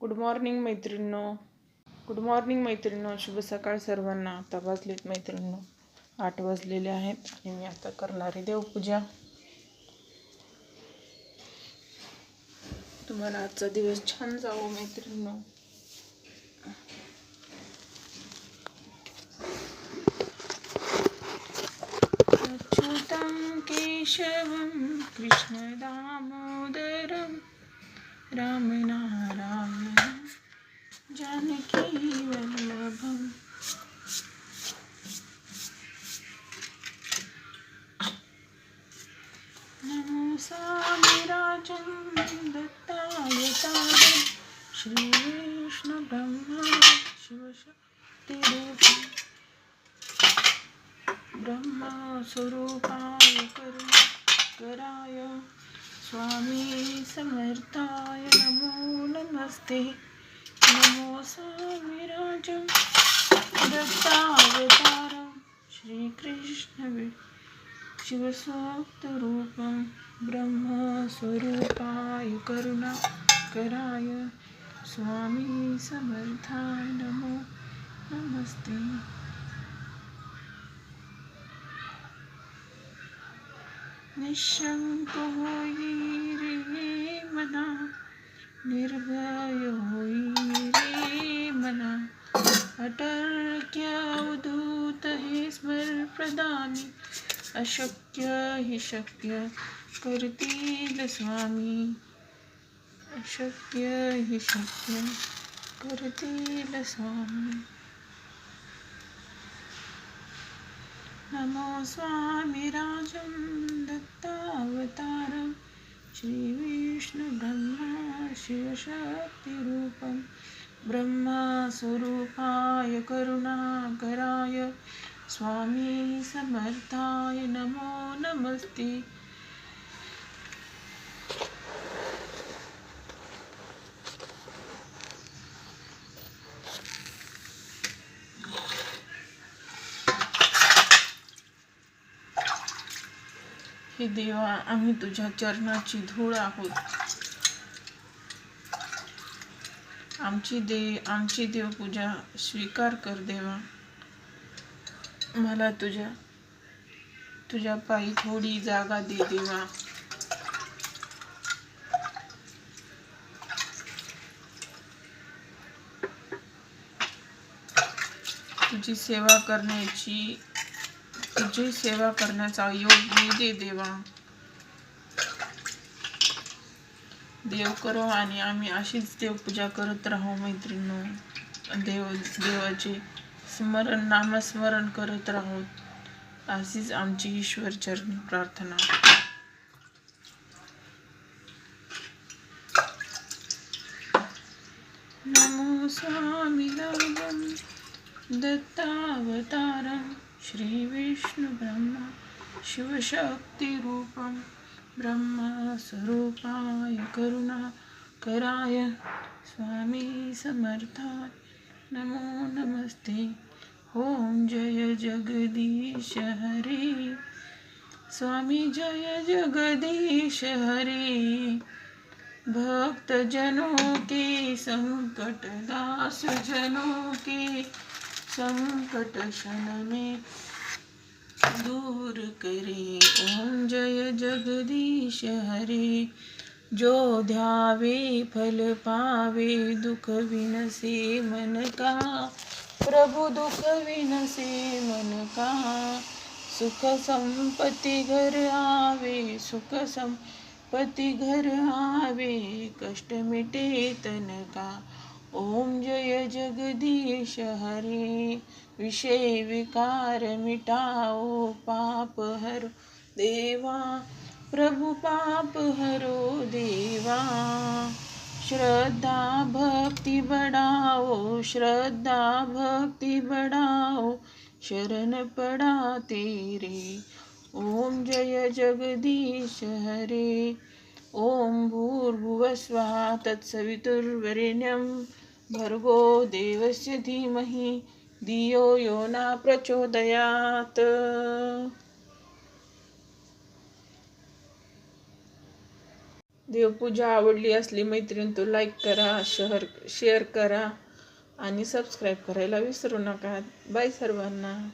Good morning मैत्रिणींनो. Good morning मैत्रिणींनो. शुभ सकाळ सर्वांना. आता वाजलेत मैत्रिणींनो. आठ वाजलेले आहेत आणि मी आता करणारी देवपूजा. तुम्हाला आजचा दिवस छान जावो मैत्रिणींनो. अच्युतं केशवं कृष्णदामोदरं रामना दत्ताय तारं श्रीविष्णुब्रह्मा शिवशक्तिरूपम् ब्रह्मस्वरूपाय करुणाकराय स्वामी समर्थाय नमो नमस्ते नमो स्वामिराजं दत्तावतारं श्रीकृष्ण शिवसोक्तरूपं ब्रह्मस्वरूपाय करुणाकराय स्वामी समर्थाय नमो नमस्ते। निशंक होई मना, निर्भय होई मना। अटल क्या उदूत हे स्मर प्रदानी अशक्य, हि शक्य करतील स्वामी। अशक्य, हि शक्य करतील स्वामी। नमो स्वामिराजं दत्तावतारं। श्रीविष्णुब्रह्मा शिवशक्तिरूपं। ब्रह्मस्वरूपाय करुणाकराय। स्वामी समर्थाय नमो नमस्ते. हे देवा आम्ही तुझ्या चरणाची धूळ आहोत. आमची दे आमची देवपूजा स्वीकार कर देवा. मला तुझ्या तुझ्या पायी थोडी जागा दे देवा. तुझी सेवा करण्याची तुझी सेवा करण्याचा योग मी दे देवा. देव करो आणि आम्ही अशीच देवपूजा करत राहू मैत्रिणी देव देवाचे स्मरण नामस्मरण करत राहोत. अशीच आमची ईश्वर चरणी प्रार्थना. नमो स्वामी दत्तावतारं श्रीविष्णुब्रह्मा शिवशक्तिरूपं ब्रह्मस्वरूपाय करुणाकराय स्वामी समर्थाय. नमो नमस्ते। ॐ जय जगदीश हरे। स्वामी जय जगदीश हरे। भक्त जनों के संकट दास जनों के संकट क्षण में दूर करे। ओम जय जगदीश हरे। जो ध्यावे फल पावे, दुख विनसे मन का। प्रभु दुख विनसे मन का। सुख संपत्ति घर आवे, सुख संपत्ति घर आवे, कष्ट मिटे तन का। ओम जय जगदीश हरे, विषय विकार मिटाओ पाप हरो। देवा प्रभु पाप हरो देवा। श्रद्धा भक्ति बढ़ाओ, श्रद्धा भक्ति बढ़ाओ, शरण पड़ा तेरे। ओम जय जगदीश हरे। ओम भूर्भुवस्वः तत्सवितुर्वरेण्यं। भर्गो देवस्य धीमहि, धियो यो न प्रचोदयात्। देवपूजा आवडली असली मैत्रीण तो लाईक करा शहर शेअर करा आणि सबस्क्राईब करायला विसरू नका. बाय सर्वांना.